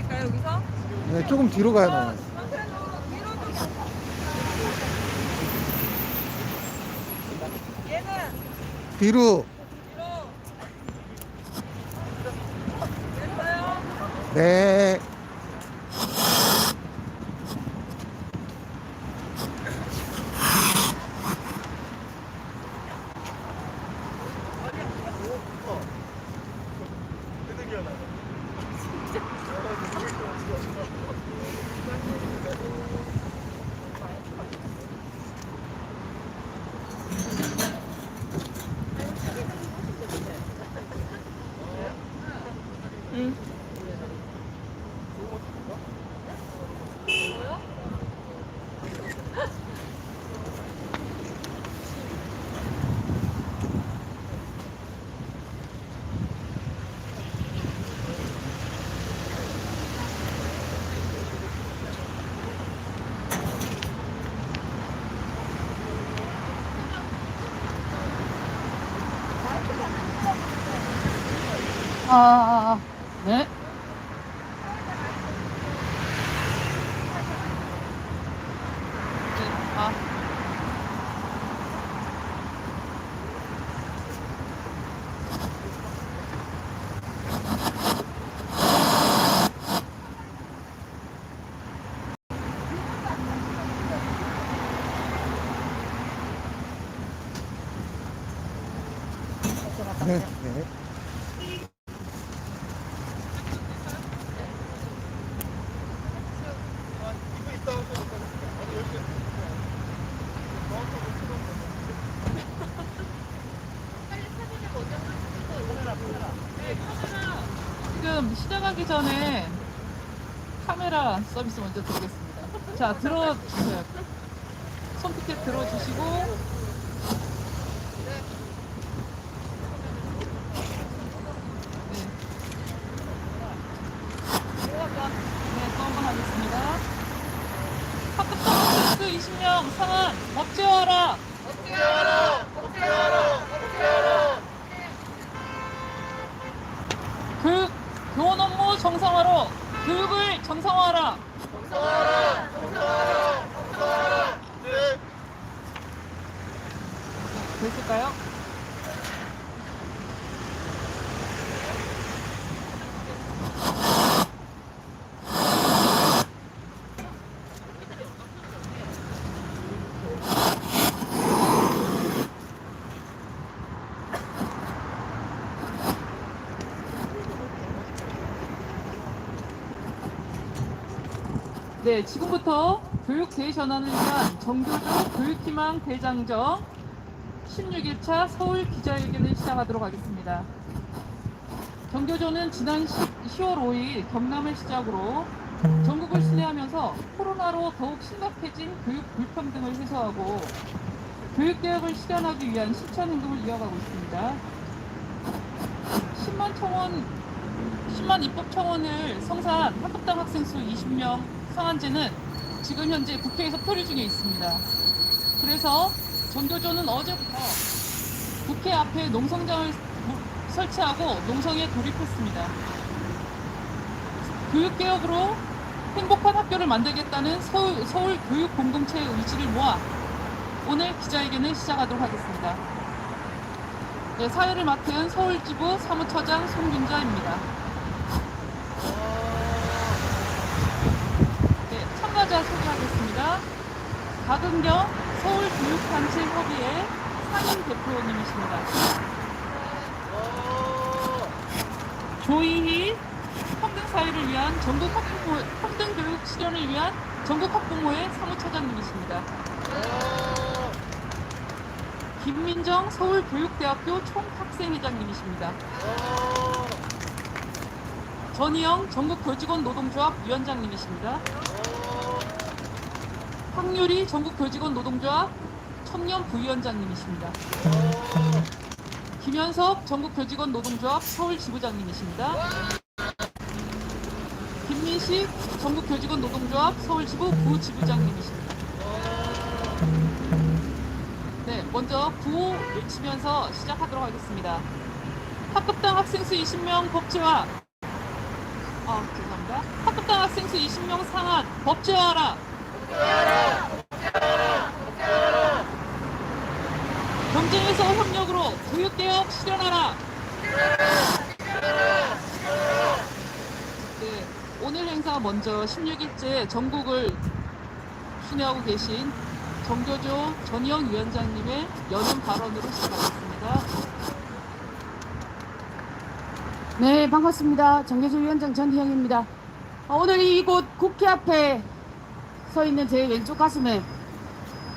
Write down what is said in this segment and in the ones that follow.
될까요, 여기서? 네, 조금 뒤로 가야 좀. 얘는 뒤로. 네. 아, Thank you. 전에 카메라 서비스 먼저 드리겠습니다. 자, 들어주세요. 손끝에 들어주시고. 네. 네, 또 한 번 하겠습니다. 학급성 스 20명 상한 법제화하라! 교육, 교원 업무 정상화로 교육을 정상화하라! 됐을까요? 네, 지금부터 교육 대전환을 위한 정교조 교육희망 대장정 16일차 서울 기자회견을 시작하도록 하겠습니다. 정교조는 지난 10, 10 월 5일 경남을 시작으로 전국을 순회하면서 코로나로 더욱 심각해진 교육 불평등을 해소하고 교육개혁을 실현하기 위한 실천 행동을 이어가고 있습니다. 10만 청원 10만 입법 청원을 성사한 학급당 학생 수 20명 상한제는 지금 현재 국회에서 표류 중에 있습니다. 그래서 전교조는 어제부터 국회 앞에 농성장을 설치하고 농성에 돌입했습니다. 교육개혁으로 행복한 학교를 만들겠다는 서울, 서울 교육 공동체의 의지를 모아 오늘 기자회견을 시작하도록 하겠습니다. 네, 사회를 맡은 서울지부 사무처장 송균자입니다. 네, 참가자 소개하겠습니다. 박은경 서울교육단체 협의회 상임 대표님이십니다. 조이희 평등사회를 위한 전국 학부모, 평등교육 실현을 위한 전국 학부모회 사무처장님이십니다. 김민정 서울교육대학교 총학생회장님이십니다. 전희영 전국교직원 노동조합 위원장님이십니다. 황유리 전국 교직원 노동조합 청년 부위원장님이십니다. 김현석 전국 교직원 노동조합 서울 지부장님이십니다. 김민식 전국 교직원 노동조합 서울 지부 부지부장님이십니다. 네, 먼저 구호 외치면서 시작하도록 하겠습니다. 학급당 학생 수 20명 법제화. 아, 죄송합니다. 학급당 학생 수 20명 상한 법제화하라. 경쟁에서 협력으로 교육개혁 실현하라. 네, 오늘 행사 먼저 16일째 전국을 순회하고 계신 정교조 전희영 위원장님의 연임 발언으로 시작하겠습니다. 네, 반갑습니다. 정계주 위원장 전희영입니다. 어, 오늘 이곳 국회 앞에 서 있는 제 왼쪽 가슴에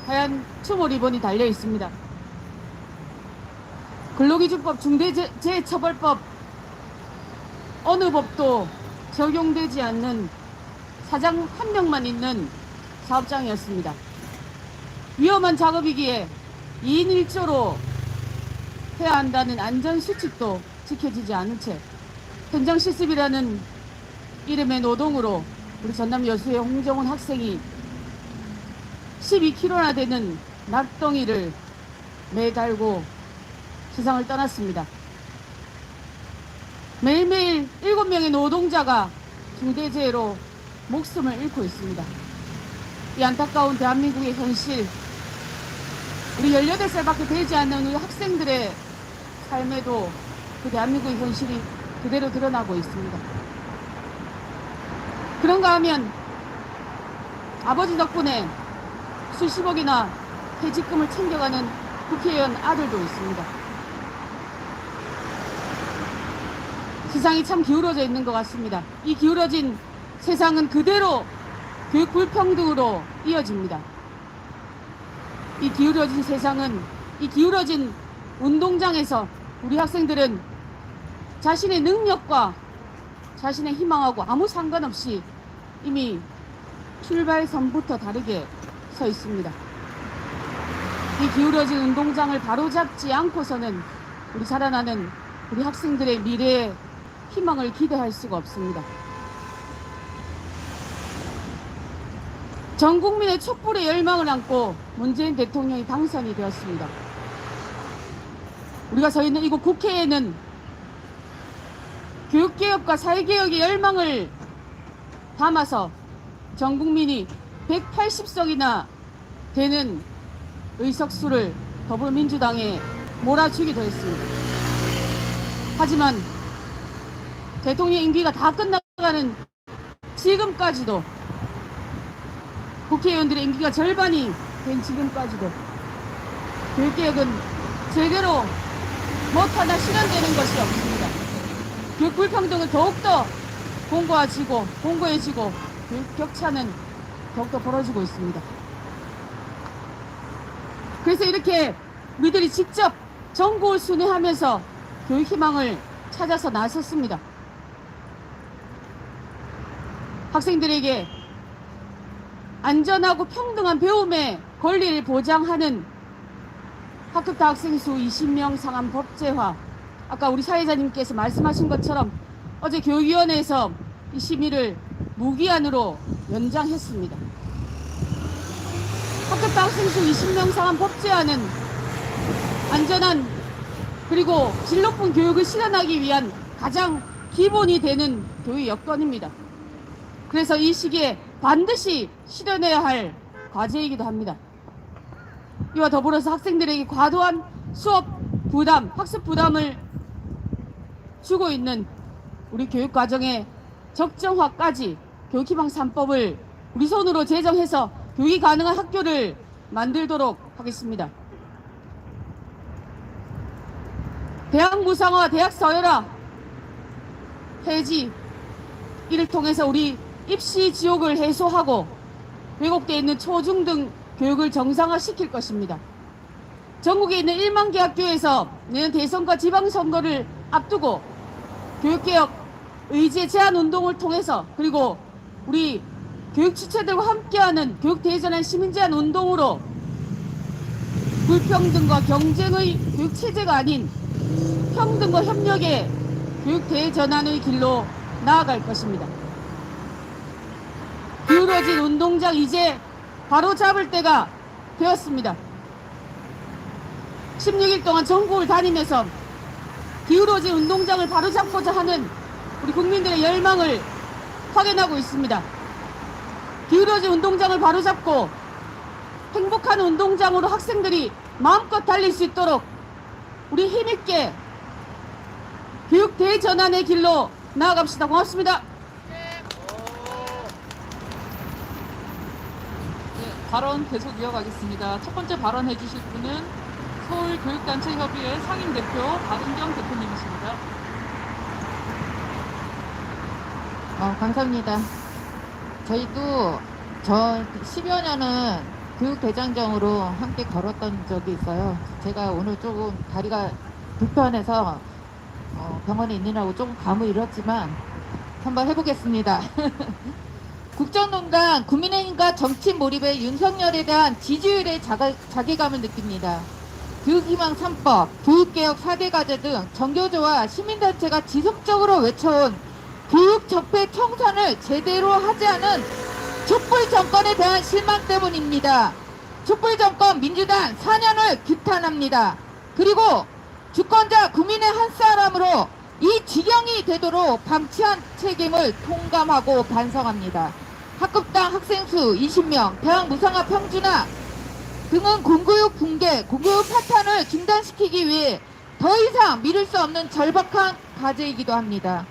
하얀 추모 리본이 달려 있습니다. 근로기준법 중대재해처벌법 어느 법도 적용되지 않는 사장 한 명만 있는 사업장이었습니다. 위험한 작업이기에 2인 1조로 해야 한다는 안전수칙도 지켜지지 않은 채 현장 실습이라는 이름의 노동으로 우리 전남 여수의 홍정훈 학생이 12kg나 되는 낙덩이를 매달고 세상을 떠났습니다. 매일매일 7명의 노동자가 중대재해로 목숨을 잃고 있습니다. 이 안타까운 대한민국의 현실, 우리 18살밖에 되지 않는 우리 학생들의 삶에도 그 대한민국의 현실이 그대로 드러나고 있습니다. 그런가 하면 아버지 덕분에 수십억이나 퇴직금을 챙겨가는 국회의원 아들도 있습니다. 세상이 참 기울어져 있는 것 같습니다. 이 기울어진 세상은 그대로 교육 불평등으로 이어집니다. 이 기울어진 세상은 이 기울어진 운동장에서 우리 학생들은 자신의 능력과 자신의 희망하고 아무 상관없이 이미 출발선부터 다르게 서 있습니다. 이 기울어진 운동장을 바로잡지 않고서는 우리 살아나는 우리 학생들의 미래에 희망을 기대할 수가 없습니다. 전 국민의 촛불의 열망을 안고 문재인 대통령이 당선이 되었습니다. 우리가 서 있는 이곳 국회에는 교육개혁과 사회개혁의 열망을 담아서 전 국민이 180석이나 되는 의석수를 더불어민주당에 몰아주기도 했습니다. 하지만 대통령 임기가 다 끝나가는 지금까지도 국회의원들의 임기가 절반이 된 지금까지도 교육개혁은 제대로 못하나 실현되는 것이 없습니다. 교육 불평등은 더욱더 공고해지고 공고해지고 교육 격차는 더욱더 벌어지고 있습니다. 그래서 이렇게 우리들이 직접 전국을 순회하면서 교육 희망을 찾아서 나섰습니다. 학생들에게 안전하고 평등한 배움의 권리를 보장하는 학급다 학생 수 20명 상한 법제화. 아까 우리 사회자님께서 말씀하신 것처럼 어제 교육위원회에서 이 심의를 무기한으로 연장했습니다. 학급다 학생 수 20명 상한 법제화는 안전한 그리고 질 높은 교육을 실현하기 위한 가장 기본이 되는 교육 여건입니다. 그래서 이 시기에 반드시 실현해야 할 과제이기도 합니다. 이와 더불어서 학생들에게 과도한 수업 부담, 학습 부담을 주고 있는 우리 교육 과정의 적정화까지 교육희망 3법을 우리 손으로 제정해서 교육이 가능한 학교를 만들도록 하겠습니다. 대학 무상화, 대학 서열화 폐지 이를 통해서 우리 입시 지옥을 해소하고 왜곡되어 있는 초중등 교육을 정상화시킬 것입니다. 전국에 있는 1만 개 학교에서 내년 대선과 지방선거를 앞두고 교육개혁 의제 제한 운동을 통해서 그리고 우리 교육 주체들과 함께하는 교육 대전환 시민 제한 운동으로 불평등과 경쟁의 교육 체제가 아닌 평등과 협력의 교육 대전환의 길로 나아갈 것입니다. 기울어진 운동장 이제 바로 잡을 때가 되었습니다. 16일 동안 전국을 다니면서 기울어진 운동장을 바로잡고자 하는 우리 국민들의 열망을 확인하고 있습니다. 기울어진 운동장을 바로잡고 행복한 운동장으로 학생들이 마음껏 달릴 수 있도록 우리 힘있게 교육 대전환의 길로 나아갑시다. 고맙습니다. 네, 발언 계속 이어가겠습니다. 첫 번째 발언 해 주실 분은 서울교육단체협의회 상임대표 박은경 대표님이십니다. 어, 감사합니다. 저희도 저 10여 년은 교육대장정으로 함께 걸었던 적이 있어요. 제가 오늘 조금 다리가 불편해서 어, 병원에 있느라고 조금 감을 잃었지만 한번 해보겠습니다. 국정농단 국민의힘과 정치 몰입의 윤석열에 대한 지지율의 자가, 자괴감을 느낍니다. 교육희망 3법, 교육개혁 4대 과제 등 정교조와 시민단체가 지속적으로 외쳐온 교육 적폐 청산을 제대로 하지 않은 촛불 정권에 대한 실망 때문입니다. 촛불 정권 민주당 4년을 규탄합니다. 그리고 주권자 국민의 한 사람으로 이 지경이 되도록 방치한 책임을 통감하고 반성합니다. 학급당 학생 수 20명, 대학 무상화 평준화 등은 공교육 붕괴, 공교육 파탄을 중단시키기 위해 더 이상 미룰 수 없는 절박한 과제이기도 합니다.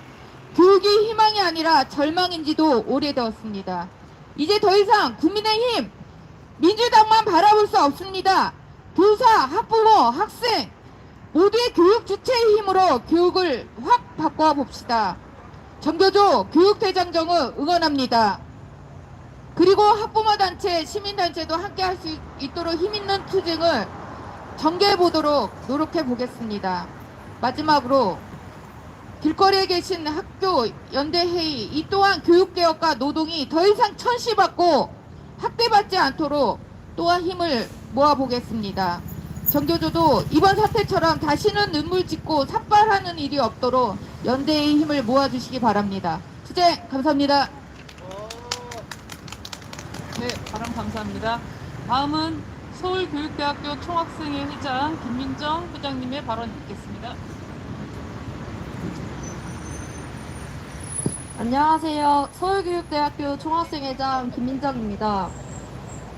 교육이 희망이 아니라 절망인지도 오래되었습니다. 이제 더 이상 국민의힘, 민주당만 바라볼 수 없습니다. 교사, 학부모, 학생 모두의 교육 주체의 힘으로 교육을 확 바꿔 봅시다. 정교조 교육대장정을 응원합니다. 그리고 학부모 단체, 시민 단체도 함께 할 수 있도록 힘 있는 투쟁을 전개해 보도록 노력해 보겠습니다. 마지막으로 길거리에 계신 학교 연대회의 이 또한 교육개혁과 노동이 더 이상 천시받고 학대받지 않도록 또한 힘을 모아보겠습니다. 정교조도 이번 사태처럼 다시는 눈물 짓고 삭발하는 일이 없도록 연대의 힘을 모아주시기 바랍니다. 투쟁 감사합니다. 네, 발언 감사합니다. 다음은 서울교육대학교 총학생회 회장 김민정 회장님의 발언 듣겠습니다. 안녕하세요. 서울교육대학교 총학생회장 김민정입니다.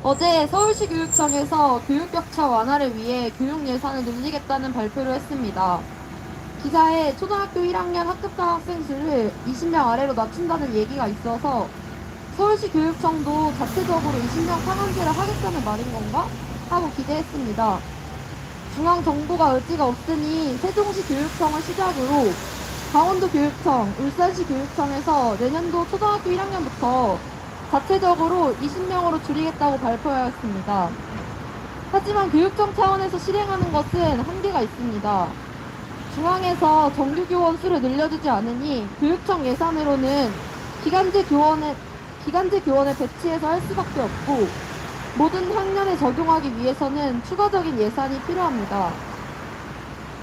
어제 서울시 교육청에서 교육격차 완화를 위해 교육 예산을 늘리겠다는 발표를 했습니다. 기사에 초등학교 1학년 학급당 학생 수를 20명 아래로 낮춘다는 얘기가 있어서 서울시 교육청도 자체적으로 20명 상한제를 하겠다는 말인 건가? 하고 기대했습니다. 중앙정부가 의지가 없으니 세종시 교육청을 시작으로 강원도 교육청, 울산시 교육청에서 내년도 초등학교 1학년부터 자체적으로 20명으로 줄이겠다고 발표하였습니다. 하지만 교육청 차원에서 실행하는 것은 한계가 있습니다. 중앙에서 정규 교원 수를 늘려주지 않으니 교육청 예산으로는 기간제 교원에 기간제 교원을 배치해서 할 수밖에 없고 모든 학년에 적용하기 위해서는 추가적인 예산이 필요합니다.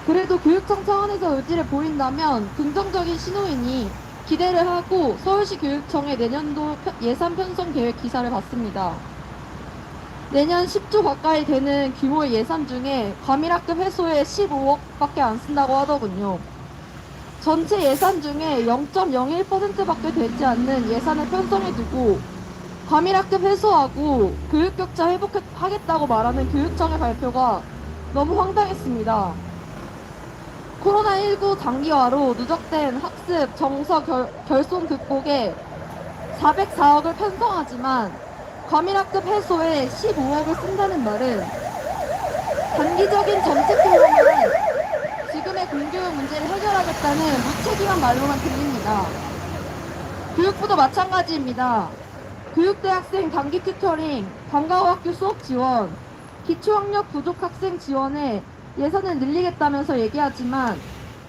그래도 교육청 차원에서 의지를 보인다면 긍정적인 신호이니 기대를 하고 서울시 교육청의 내년도 편- 예산 편성 계획 기사를 봤습니다. 내년 10조 가까이 되는 규모의 예산 중에 과밀학급 해소에 15억밖에 안 쓴다고 하더군요. 전체 예산 중에 0.01%밖에 되지 않는 예산을 편성해 두고 과밀학급 해소하고 교육격차 회복하겠다고 말하는 교육청의 발표가 너무 황당했습니다. 코로나19 장기화로 누적된 학습, 정서 결, 결손 극복에 404억을 편성하지만 과밀학급 해소에 15억을 쓴다는 말은 단기적인 정책으로만 지금의 공교육 문제를 해결하겠다는 무책임한 말로만 들립니다. 교육부도 마찬가지입니다. 교육대학생 단기 튜터링, 방과후 학교 수업 지원, 기초학력 부족 학생 지원에 예산을 늘리겠다면서 얘기하지만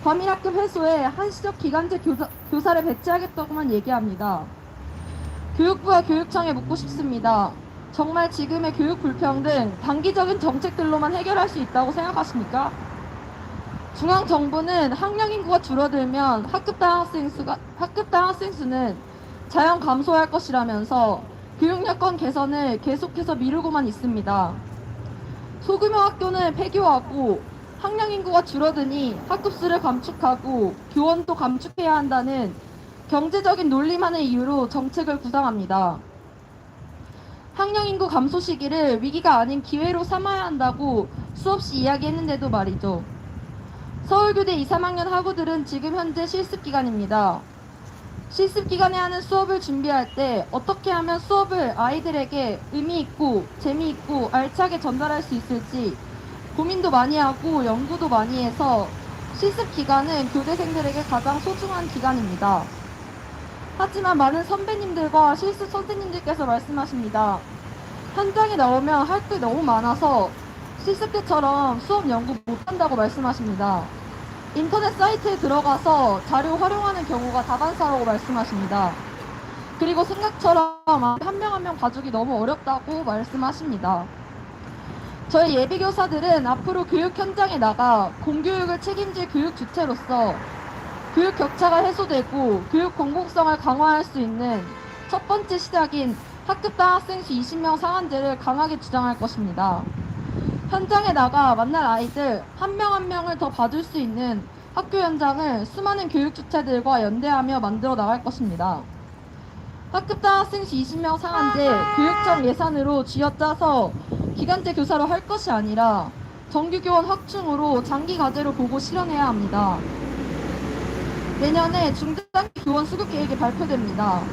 과밀학급 해소에 한시적 기간제 교사, 교사를 배치하겠다고만 얘기합니다. 교육부와 교육청에 묻고 싶습니다. 정말 지금의 교육 불평등 단기적인 정책들로만 해결할 수 있다고 생각하십니까? 중앙 정부는 학령 인구가 줄어들면 학급당 학생 수가 학급당 학생 수는 자연 감소할 것이라면서 교육 여건 개선을 계속해서 미루고만 있습니다. 소규모 학교는 폐교하고 학령 인구가 줄어드니 학급수를 감축하고 교원도 감축해야 한다는 경제적인 논리만을 이유로 정책을 구상합니다. 학령 인구 감소 시기를 위기가 아닌 기회로 삼아야 한다고 수없이 이야기했는데도 말이죠. 서울교대 2, 3학년 학우들은 지금 현재 실습 기간입니다. 실습 기간에 하는 수업을 준비할 때 어떻게 하면 수업을 아이들에게 의미 있고 재미있고 알차게 전달할 수 있을지 고민도 많이 하고 연구도 많이 해서 실습 기간은 교대생들에게 가장 소중한 기간입니다. 하지만 많은 선배님들과 실습 선생님들께서 말씀하십니다. 현장에 나오면 할 게 너무 많아서 실습 때처럼 수업 연구 못한다고 말씀하십니다. 인터넷 사이트에 들어가서 자료 활용하는 경우가 다반사라고 말씀하십니다. 그리고 생각처럼 한 명 한명 봐주기 너무 어렵다고 말씀하십니다. 저희 예비교사들은 앞으로 교육 현장에 나가 공교육을 책임질 교육 주체로서 교육 격차가 해소되고 교육 공공성을 강화할 수 있는 첫 번째 시작인 학급당 학생 수 20명 상한제를 강하게 주장할 것입니다. 현장에 나가 만날 아이들 한 명 한 명을 더 봐줄 수 있는 학교 현장을 수많은 교육 주체들과 연대하며 만들어 나갈 것입니다. 학급당 학생 수 20명 상한제 교육청 예산으로 쥐어짜서 기간제 교사로 할 것이 아니라 정규교원 확충으로 장기 과제로 보고 실현해야 합니다. 내년에 중장기 교원 수급 계획이 발표됩니다.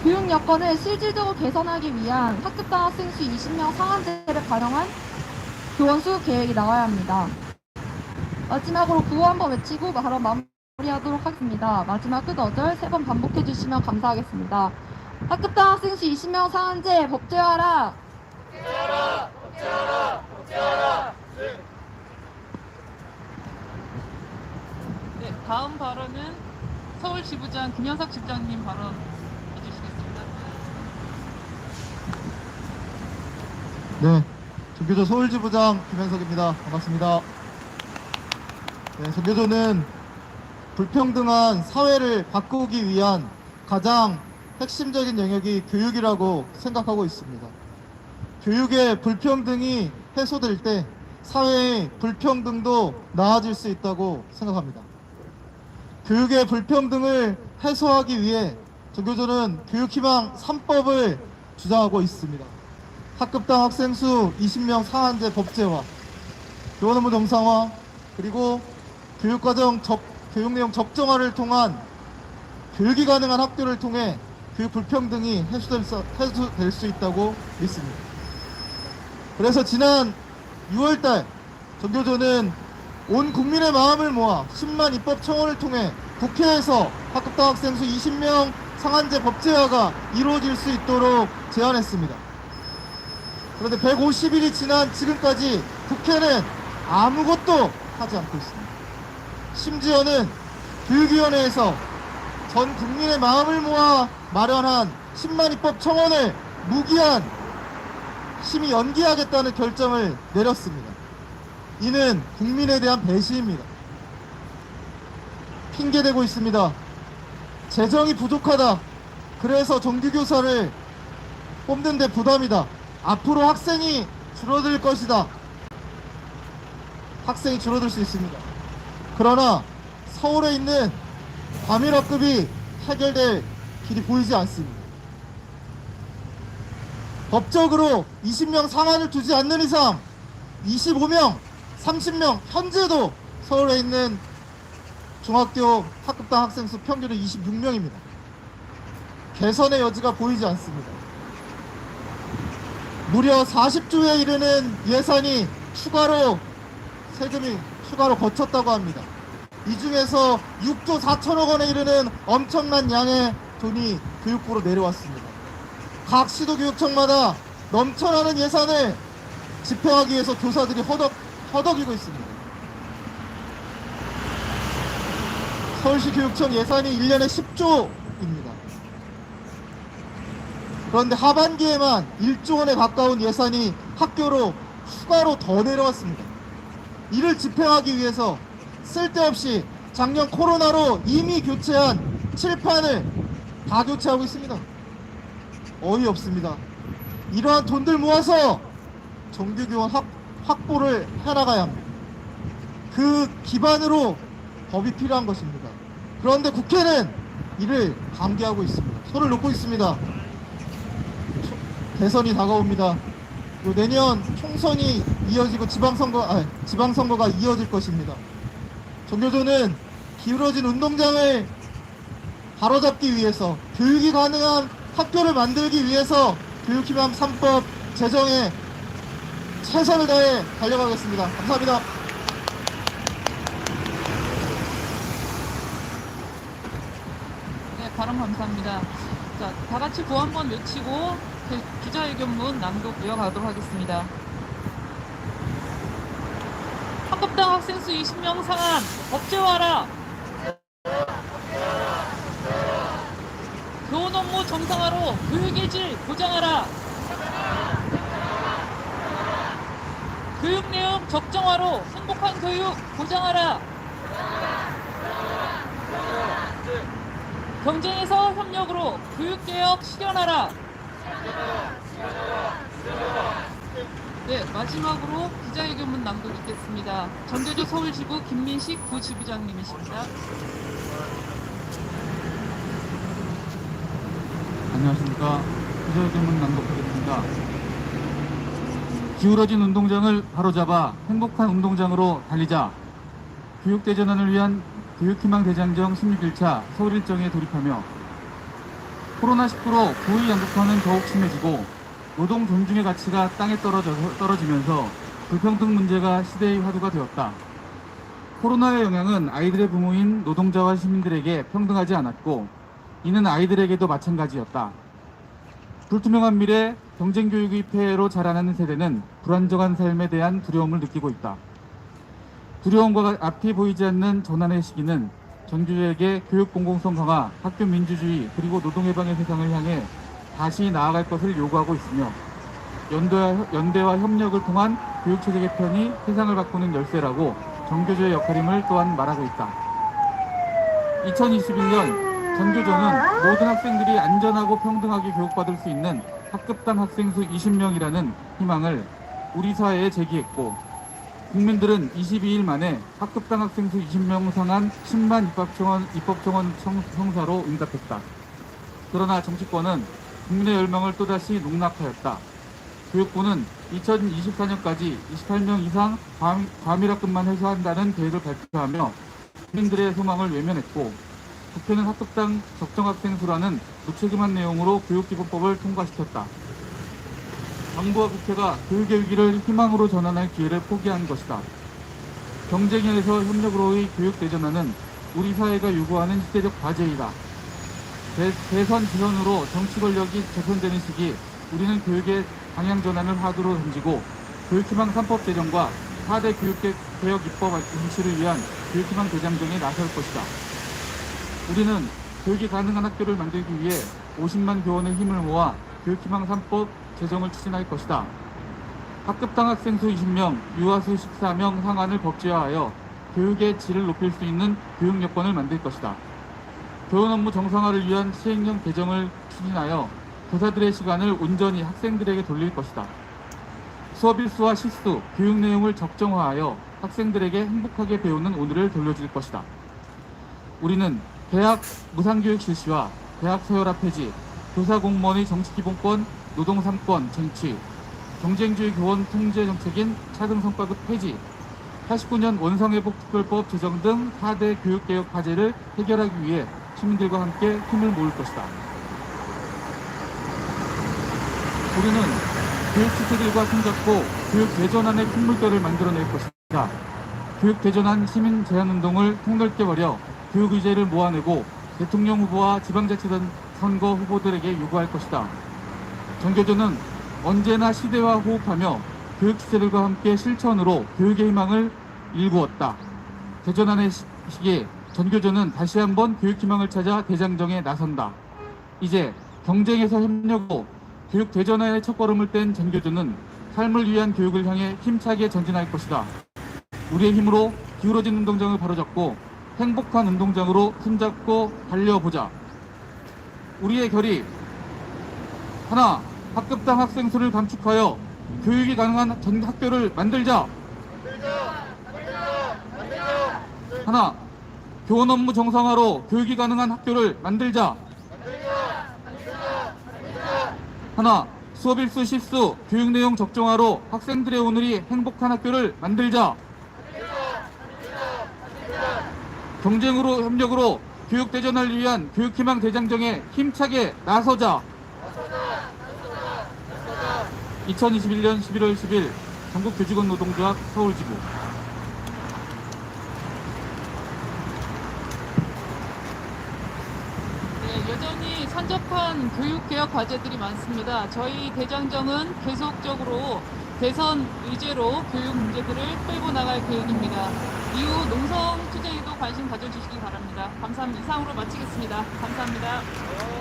교육 여건을 실질적으로 개선하기 위한 학급당 학생 수 20명 상한제를 반영한 교원 수급 계획이 나와야 합니다. 마지막으로 구호 한번 외치고 바로 마무리하도록 하겠습니다. 마지막 끝어절 세 번 반복해 주시면 감사하겠습니다. 학급당 학생 수 20명 상한제 법제화라! 네, 다음 발언은 서울지부장 김현석 집장님 발언 해주시겠습니다. 네, 전교조 서울지부장 김현석입니다. 반갑습니다. 네, 전교조는 불평등한 사회를 바꾸기 위한 가장 핵심적인 영역이 교육이라고 생각하고 있습니다. 교육의 불평등이 해소될 때 사회의 불평등도 나아질 수 있다고 생각합니다. 교육의 불평등을 해소하기 위해 전교조는 교육희망 3법을 주장하고 있습니다. 학급당 학생 수 20명 상한제 법제화, 교원 업무 정상화, 그리고 교육과정 적, 교육 내용 적정화를 통한 교육이 가능한 학교를 통해 교육 불평등이 해소될 수, 해소될 수 있다고 믿습니다. 그래서 지난 6월달 전교조는 온 국민의 마음을 모아 10만 입법 청원을 통해 국회에서 학급당 학생 수 20명 상한제 법제화가 이루어질 수 있도록 제안했습니다. 그런데 150일이 지난 지금까지 국회는 아무것도 하지 않고 있습니다. 심지어는 교육위원회에서 전 국민의 마음을 모아 마련한 10만 입법 청원을 무기한 심히 연기하겠다는 결정을 내렸습니다. 이는 국민에 대한 배신입니다. 핑계대고 있습니다. 재정이 부족하다. 그래서 정규교사를 뽑는데 부담이다. 앞으로 학생이 줄어들 것이다. 학생이 줄어들 수 있습니다. 그러나 서울에 있는 과밀학급이 해결될 길이 보이지 않습니다. 법적으로 20명 상한을 두지 않는 이상 25명, 30명 현재도 서울에 있는 중학교 학급당 학생 수 평균은 26명입니다. 개선의 여지가 보이지 않습니다. 무려 40조에 이르는 예산이 추가로 세금이 추가로 거쳤다고 합니다. 이 중에서 6조 4천억 원에 이르는 엄청난 양의 돈이 교육부로 내려왔습니다. 각 시도 교육청마다 넘쳐나는 예산을 집행하기 위해서 교사들이 허덕, 허덕이고 있습니다. 서울시 교육청 예산이 1년에 10조입니다. 그런데 하반기에만 1조 원에 가까운 예산이 학교로 추가로 더 내려왔습니다. 이를 집행하기 위해서 쓸데없이 작년 코로나로 이미 교체한 칠판을 다 교체하고 있습니다. 어이없습니다. 이러한 돈들 모아서 정규교원 확, 확보를 해나가야 합니다. 그 기반으로 법이 필요한 것입니다. 그런데 국회는 이를 방기하고 있습니다. 손을 놓고 있습니다. 대선이 다가옵니다. 그리고 내년 총선이 이어지고 지방선거, 아, 지방선거가 이어질 것입니다. 정교조는 기울어진 운동장을 바로잡기 위해서 교육이 가능한 학교를 만들기 위해서 교육희망 3법 제정에 최선을 다해 달려가겠습니다. 감사합니다. 네, 발언 감사합니다. 자, 다 같이 구호 한번 외치고 그 기자회견문 낭독 이어가도록 하겠습니다. 학급당 학생 수 20명 상한 법제화하라. 교원 업무 정상화로 교육의 질 보장하라. 교육 내용 적정화로 행복한 교육 보장하라. 경쟁에서 협력으로 교육개혁 실현하라. 네, 마지막으로 기자회견문 낭독 있겠습니다. 전교조 서울지구 김민식 부지부장님이십니다. 안녕하십니까. 기자회견문 낭독하겠습니다. 기울어진 운동장을 바로잡아 행복한 운동장으로 달리자 교육대전환을 위한 교육희망 대장정 16일차 서울 일정에 돌입하며 코로나19로 부의 양극화는 더욱 심해지고 노동 존중의 가치가 땅에 떨어져, 떨어지면서 불평등 문제가 시대의 화두가 되었다. 코로나의 영향은 아이들의 부모인 노동자와 시민들에게 평등하지 않았고 이는 아이들에게도 마찬가지였다. 불투명한 미래, 경쟁 교육의 폐해로 자라나는 세대는 불안정한 삶에 대한 두려움을 느끼고 있다. 두려움과 앞이 보이지 않는 전환의 시기는 전교조에게 교육 공공성 강화, 학교 민주주의, 그리고 노동 해방의 세상을 향해 다시 나아갈 것을 요구하고 있으며 연대와, 연대와 협력을 통한 교육체제 개편이 세상을 바꾸는 열쇠라고 전교조의 역할임을 또한 말하고 있다. 2021년 전교조는 모든 학생들이 안전하고 평등하게 교육받을 수 있는 학급당 학생 수 20명이라는 희망을 우리 사회에 제기했고 국민들은 22일 만에 학급당 학생 수 20명 상한 10만 입법청원, 입법청원 청- 성사로 응답했다. 그러나 정치권은 국민의 열망을 또다시 농락하였다. 교육부는 2024년까지 28명 이상 과밀- 과밀학급만 해소한다는 계획을 발표하며 국민들의 소망을 외면했고 국회는 학급당 적정학생 수라는 무책임한 내용으로 교육기본법을 통과시켰다. 정부와 국회가 교육의 위기를 희망으로 전환할 기회를 포기한 것이다. 경쟁에서 협력으로의 교육 대전환은 우리 사회가 요구하는 시대적 과제이다. 대, 대선 지선으로 정치 권력이 재편되는 시기 우리는 교육의 방향 전환을 화두로 던지고 교육희망 3법 제정과 4대 교육개혁 입법 실시를 위한 교육희망 대장정에 나설 것이다. 우리는 교육이 가능한 학교를 만들기 위해 50만 교원의 힘을 모아 교육희망 3법 제정을 추진할 것이다. 학급당 학생 수 20명, 유아수 14명 상한을 법제화하여 교육의 질을 높일 수 있는 교육 여건을 만들 것이다. 교원 업무 정상화를 위한 시행령 개정을 추진하여 교사들의 시간을 온전히 학생들에게 돌릴 것이다. 수업 일수와 실수, 교육 내용을 적정화하여 학생들에게 행복하게 배우는 오늘을 돌려줄 것이다. 우리는 대학 무상교육 실시와 대학 서열화 폐지, 교사 공무원의 정치기본권, 노동 3권 쟁취, 경쟁주의 교원 통제 정책인 차등 성과급 폐지, 89년 원상회복특별법 제정 등 4대 교육개혁 과제를 해결하기 위해 시민들과 함께 힘을 모을 것이다. 우리는 교육 주체들과 손잡고 교육 대전환의 큰 물결을 만들어낼 것이다. 교육 대전환 시민 제한 운동을 폭넓게 벌여 교육 의제를 모아내고 대통령 후보와 지방자치단 선거 후보들에게 요구할 것이다. 전교조는 언제나 시대와 호흡하며 교육 주체들과 함께 실천으로 교육의 희망을 일구었다. 대전환의 시- 시기에 전교조는 다시 한번 교육 희망을 찾아 대장정에 나선다. 이제 경쟁에서 협력으로 교육 대전환의 첫걸음을 뗀 전교조는 삶을 위한 교육을 향해 힘차게 전진할 것이다. 우리의 힘으로 기울어진 운동장을 바로잡고 행복한 운동장으로 손잡고 달려보자. 우리의 결의 하나 학급당 학생 수를 감축하여 교육이 가능한 전 학교를 만들자. 하나, 교원 업무 정상화로 교육이 가능한 학교를 만들자. 하나, 수업 일수 실수, 교육 내용 적정화로 학생들의 오늘이 행복한 학교를 만들자. 경쟁으로 협력으로 교육 대전을 위한 교육희망 대장정에 힘차게 나서자. 2021년 11월 10일 전국 교직원 노동조합 서울지부. 네, 여전히 산적한 교육개혁 과제들이 많습니다. 저희 대장정은 계속적으로 대선 의제로 교육 문제들을 끌고 나갈 계획입니다. 이후 농성 투쟁에도 관심 가져주시기 바랍니다. 감사합니다. 이상으로 마치겠습니다. 감사합니다.